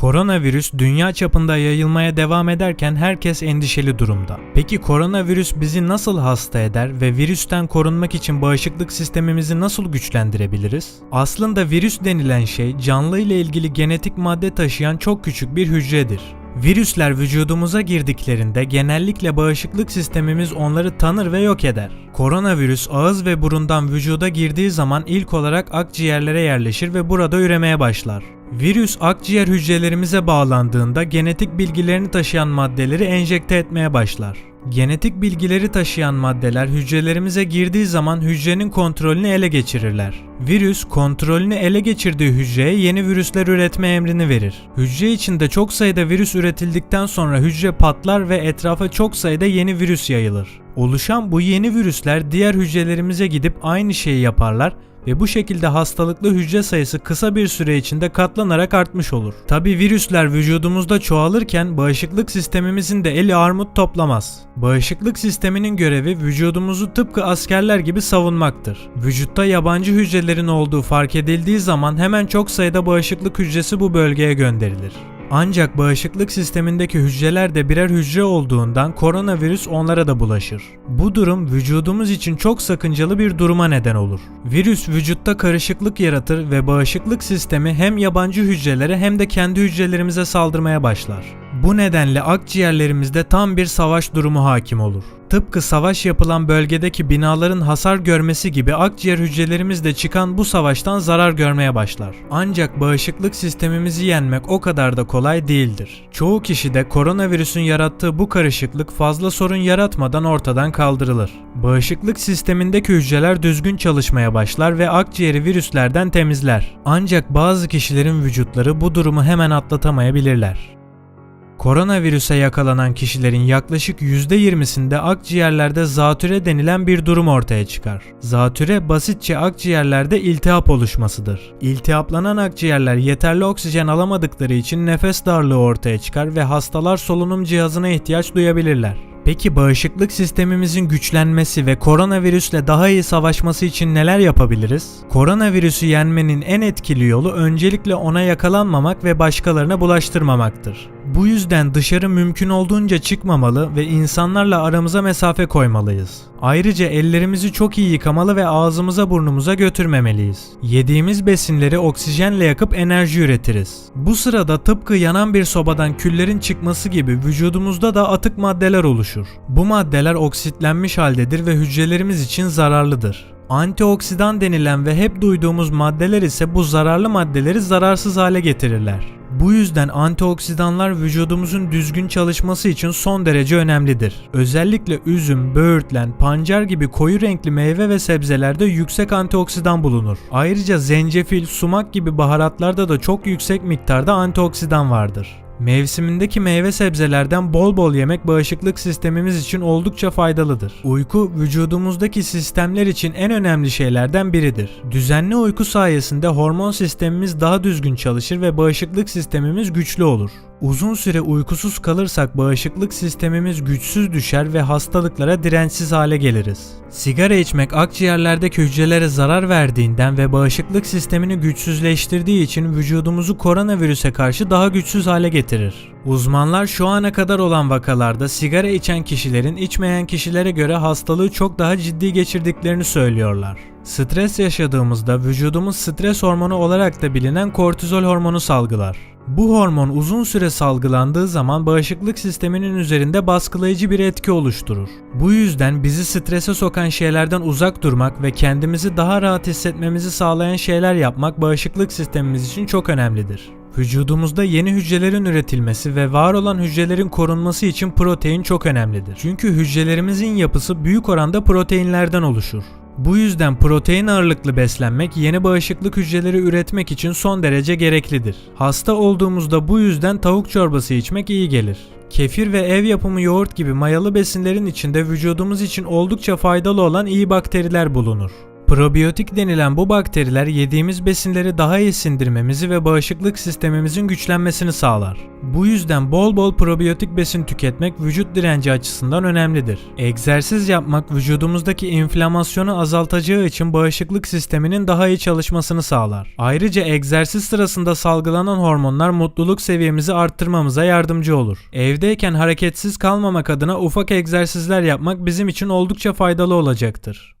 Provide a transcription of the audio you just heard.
Koronavirüs dünya çapında yayılmaya devam ederken herkes endişeli durumda. Peki koronavirüs bizi nasıl hasta eder ve virüsten korunmak için bağışıklık sistemimizi nasıl güçlendirebiliriz? Aslında virüs denilen şey canlı ile ilgili genetik madde taşıyan çok küçük bir hücredir. Virüsler vücudumuza girdiklerinde genellikle bağışıklık sistemimiz onları tanır ve yok eder. Koronavirüs ağız ve burundan vücuda girdiği zaman ilk olarak akciğerlere yerleşir ve burada üremeye başlar. Virüs akciğer hücrelerimize bağlandığında genetik bilgilerini taşıyan maddeleri enjekte etmeye başlar. Genetik bilgileri taşıyan maddeler hücrelerimize girdiği zaman hücrenin kontrolünü ele geçirirler. Virüs kontrolünü ele geçirdiği hücreye yeni virüsler üretme emrini verir. Hücre içinde çok sayıda virüs üretildikten sonra hücre patlar ve etrafa çok sayıda yeni virüs yayılır. Oluşan bu yeni virüsler diğer hücrelerimize gidip aynı şeyi yaparlar ve bu şekilde hastalıklı hücre sayısı kısa bir süre içinde katlanarak artmış olur. Tabi virüsler vücudumuzda çoğalırken bağışıklık sistemimizin de eli armut toplamaz. Bağışıklık sisteminin görevi vücudumuzu tıpkı askerler gibi savunmaktır. Vücutta yabancı hücrelerin olduğu fark edildiği zaman hemen çok sayıda bağışıklık hücresi bu bölgeye gönderilir. Ancak bağışıklık sistemindeki hücreler de birer hücre olduğundan koronavirüs onlara da bulaşır. Bu durum vücudumuz için çok sakıncalı bir duruma neden olur. Virüs vücutta karışıklık yaratır ve bağışıklık sistemi hem yabancı hücrelere hem de kendi hücrelerimize saldırmaya başlar. Bu nedenle akciğerlerimizde tam bir savaş durumu hakim olur. Tıpkı savaş yapılan bölgedeki binaların hasar görmesi gibi akciğer hücrelerimiz de çıkan bu savaştan zarar görmeye başlar. Ancak bağışıklık sistemimizi yenmek o kadar da kolay değildir. Çoğu kişide koronavirüsün yarattığı bu karışıklık fazla sorun yaratmadan ortadan kaldırılır. Bağışıklık sistemindeki hücreler düzgün çalışmaya başlar ve akciğeri virüslerden temizler. Ancak bazı kişilerin vücutları bu durumu hemen atlatamayabilirler. Koronavirüse yakalanan kişilerin yaklaşık %20'sinde akciğerlerde zatüre denilen bir durum ortaya çıkar. Zatüre basitçe akciğerlerde iltihap oluşmasıdır. İltihaplanan akciğerler yeterli oksijen alamadıkları için nefes darlığı ortaya çıkar ve hastalar solunum cihazına ihtiyaç duyabilirler. Peki bağışıklık sistemimizin güçlenmesi ve koronavirüsle daha iyi savaşması için neler yapabiliriz? Koronavirüsü yenmenin en etkili yolu öncelikle ona yakalanmamak ve başkalarına bulaştırmamaktır. Bu yüzden dışarı mümkün olduğunca çıkmamalı ve insanlarla aramıza mesafe koymalıyız. Ayrıca ellerimizi çok iyi yıkamalı ve ağzımıza burnumuza götürmemeliyiz. Yediğimiz besinleri oksijenle yakıp enerji üretiriz. Bu sırada tıpkı yanan bir sobadan küllerin çıkması gibi vücudumuzda da atık maddeler oluşur. Bu maddeler oksitlenmiş haldedir ve hücrelerimiz için zararlıdır. Antioksidan denilen ve hep duyduğumuz maddeler ise bu zararlı maddeleri zararsız hale getirirler. Bu yüzden antioksidanlar vücudumuzun düzgün çalışması için son derece önemlidir. Özellikle üzüm, böğürtlen, pancar gibi koyu renkli meyve ve sebzelerde yüksek antioksidan bulunur. Ayrıca zencefil, sumak gibi baharatlarda da çok yüksek miktarda antioksidan vardır. Mevsimindeki meyve sebzelerden bol bol yemek bağışıklık sistemimiz için oldukça faydalıdır. Uyku vücudumuzdaki sistemler için en önemli şeylerden biridir. Düzenli uyku sayesinde hormon sistemimiz daha düzgün çalışır ve bağışıklık sistemimiz güçlü olur. Uzun süre uykusuz kalırsak bağışıklık sistemimiz güçsüz düşer ve hastalıklara dirençsiz hale geliriz. Sigara içmek akciğerlerdeki hücrelere zarar verdiğinden ve bağışıklık sistemini güçsüzleştirdiği için vücudumuzu koronavirüse karşı daha güçsüz hale getirir. Uzmanlar şu ana kadar olan vakalarda sigara içen kişilerin içmeyen kişilere göre hastalığı çok daha ciddi geçirdiklerini söylüyorlar. Stres yaşadığımızda vücudumuz stres hormonu olarak da bilinen kortizol hormonu salgılar. Bu hormon uzun süre salgılandığı zaman bağışıklık sisteminin üzerinde baskılayıcı bir etki oluşturur. Bu yüzden bizi strese sokan şeylerden uzak durmak ve kendimizi daha rahat hissetmemizi sağlayan şeyler yapmak bağışıklık sistemimiz için çok önemlidir. Vücudumuzda yeni hücrelerin üretilmesi ve var olan hücrelerin korunması için protein çok önemlidir. Çünkü hücrelerimizin yapısı büyük oranda proteinlerden oluşur. Bu yüzden protein ağırlıklı beslenmek yeni bağışıklık hücreleri üretmek için son derece gereklidir. Hasta olduğumuzda bu yüzden tavuk çorbası içmek iyi gelir. Kefir ve ev yapımı yoğurt gibi mayalı besinlerin içinde vücudumuz için oldukça faydalı olan iyi bakteriler bulunur. Probiyotik denilen bu bakteriler yediğimiz besinleri daha iyi sindirmemizi ve bağışıklık sistemimizin güçlenmesini sağlar. Bu yüzden bol bol probiyotik besin tüketmek vücut direnci açısından önemlidir. Egzersiz yapmak vücudumuzdaki inflamasyonu azaltacağı için bağışıklık sisteminin daha iyi çalışmasını sağlar. Ayrıca egzersiz sırasında salgılanan hormonlar mutluluk seviyemizi arttırmamıza yardımcı olur. Evdeyken hareketsiz kalmamak adına ufak egzersizler yapmak bizim için oldukça faydalı olacaktır.